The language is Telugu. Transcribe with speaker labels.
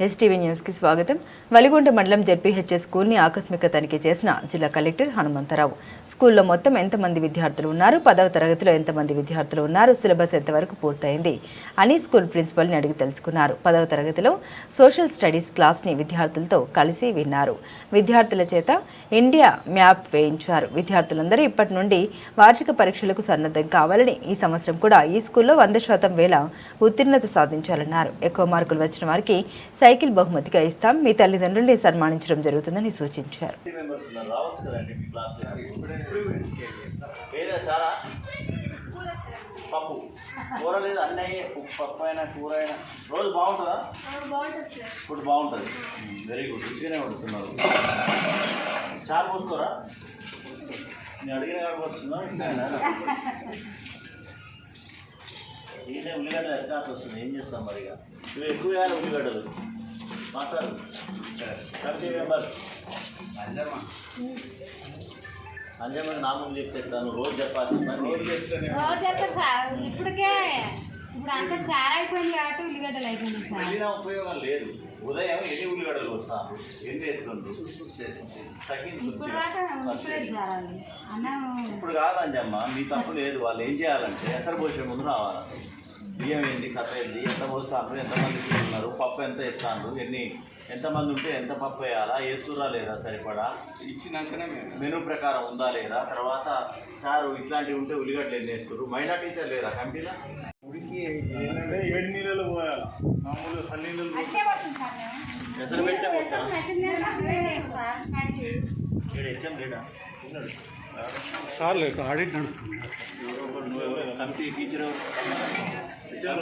Speaker 1: ఎస్టీవీ న్యూస్కి స్వాగతం. వలిగొండ మండలం జెడ్పీహెచ్ఎస్ స్కూల్ని ఆకస్మిక తనిఖీ చేసిన జిల్లా కలెక్టర్ హనుమంతరావు. స్కూల్లో మొత్తం ఎంతమంది విద్యార్థులు ఉన్నారు? పదవ తరగతిలో ఎంతమంది విద్యార్థులు ఉన్నారు? సిలబస్ ఎంతవరకు పూర్తయింది? అని స్కూల్ ప్రిన్సిపల్ని అడిగి తెలుసుకున్నారు. పదవ తరగతిలో సోషల్ స్టడీస్ క్లాస్ని విద్యార్థులతో కలిసి విన్నారు. విద్యార్థుల చేత ఇండియా మ్యాప్ వేయించారు. విద్యార్థులందరూ ఇప్పటి నుండి వార్షిక పరీక్షలకు సన్నద్ధం కావాలని ఈ సంవత్సరం కూడా ఈ స్కూల్లో వంద శాతం వేల ఉత్తీర్ణత సాధించాలన్నారు. ఎక్కువ మార్కులు వచ్చిన వారికి సైకిల్ బహుమతిగా ఇస్తాం. మీ తల్లిదండ్రుల్ని సన్మానించడం జరుగుతుందని సూచించారు.
Speaker 2: పప్పు. కూర లేదు? అన్నీ ఉప్పు, పప్పు అయినా కూర అయినా. రోజు బాగుంటుందా? ఇప్పుడు బాగుంటుంది. Hmm, వెరీ గుడ్ రుచిగానే వండుతున్నారు. చారు పోసుకోరా? నేను అడిగిన కాడికి వస్తున్నా ఉల్లిగడ్డలు ఎదకాల్సి వస్తుంది. ఏం చేస్తాం మరి ఇక? ఇవి ఎక్కువ వేయాలి ఉల్లిగడ్డలు మాట్లాడు కమిటీ మెంబర్. అంజమ్మకి నా ముందు చెప్తాను రోజు చెప్పాల్సింది రోజు
Speaker 3: సార్. ఇప్పటికే ఇప్పుడు అంతా చారు అయిపోయింది కాబట్టి ఉల్లిగడ్డలు అయిపోయింది సార్.
Speaker 2: వెళ్ళిన ఉపయోగం లేదు. ఉదయం ఎన్ని ఉల్లిగడ్డలు వస్తాను ఎన్ని వేస్తుండ్రు తగ్గింది
Speaker 3: ఇప్పుడు దాకా ఉప్పలేదు సార్ అది. అన్నం
Speaker 2: ఇప్పుడు కాదు అంజమ్మ మీ తప్పు లేదు. వాళ్ళు ఏం చేయాలంటే ఎసరు పోసే ముందు రావాలి. బియ్యం ఏంది? కథ ఏంది? ఎంత పోస్తాను ఎంతమంది ఉన్నారు పప్పు ఎంత ఇస్తాను ఎన్ని? ఎంతమంది ఉంటే ఎంత పప్పు వేయాలా? వేస్తురా లేదా సరిపడా?
Speaker 4: ఇచ్చినాకనే మేము.
Speaker 2: మెనూ ప్రకారం ఉందా లేదా? తర్వాత చారు ఇట్లాంటివి ఉంటే ఉల్లిగడ్డలు ఎన్ని వేస్తారు మైనా టీచర్ లేదా కమిటీలో
Speaker 5: ఉడికి ఏంటంటే ఏడు నీళ్ళలో పోయాలి. మామూలుగా సన్నీళ్ళు
Speaker 3: అంటే వస్తుంది సార్. మేము.
Speaker 2: ఎసరు పెట్టే
Speaker 3: నీళ్ళు నీళ్ళు సార్
Speaker 5: ఆడిట్ నడుస్తుంది.
Speaker 2: ಟೀಚರ್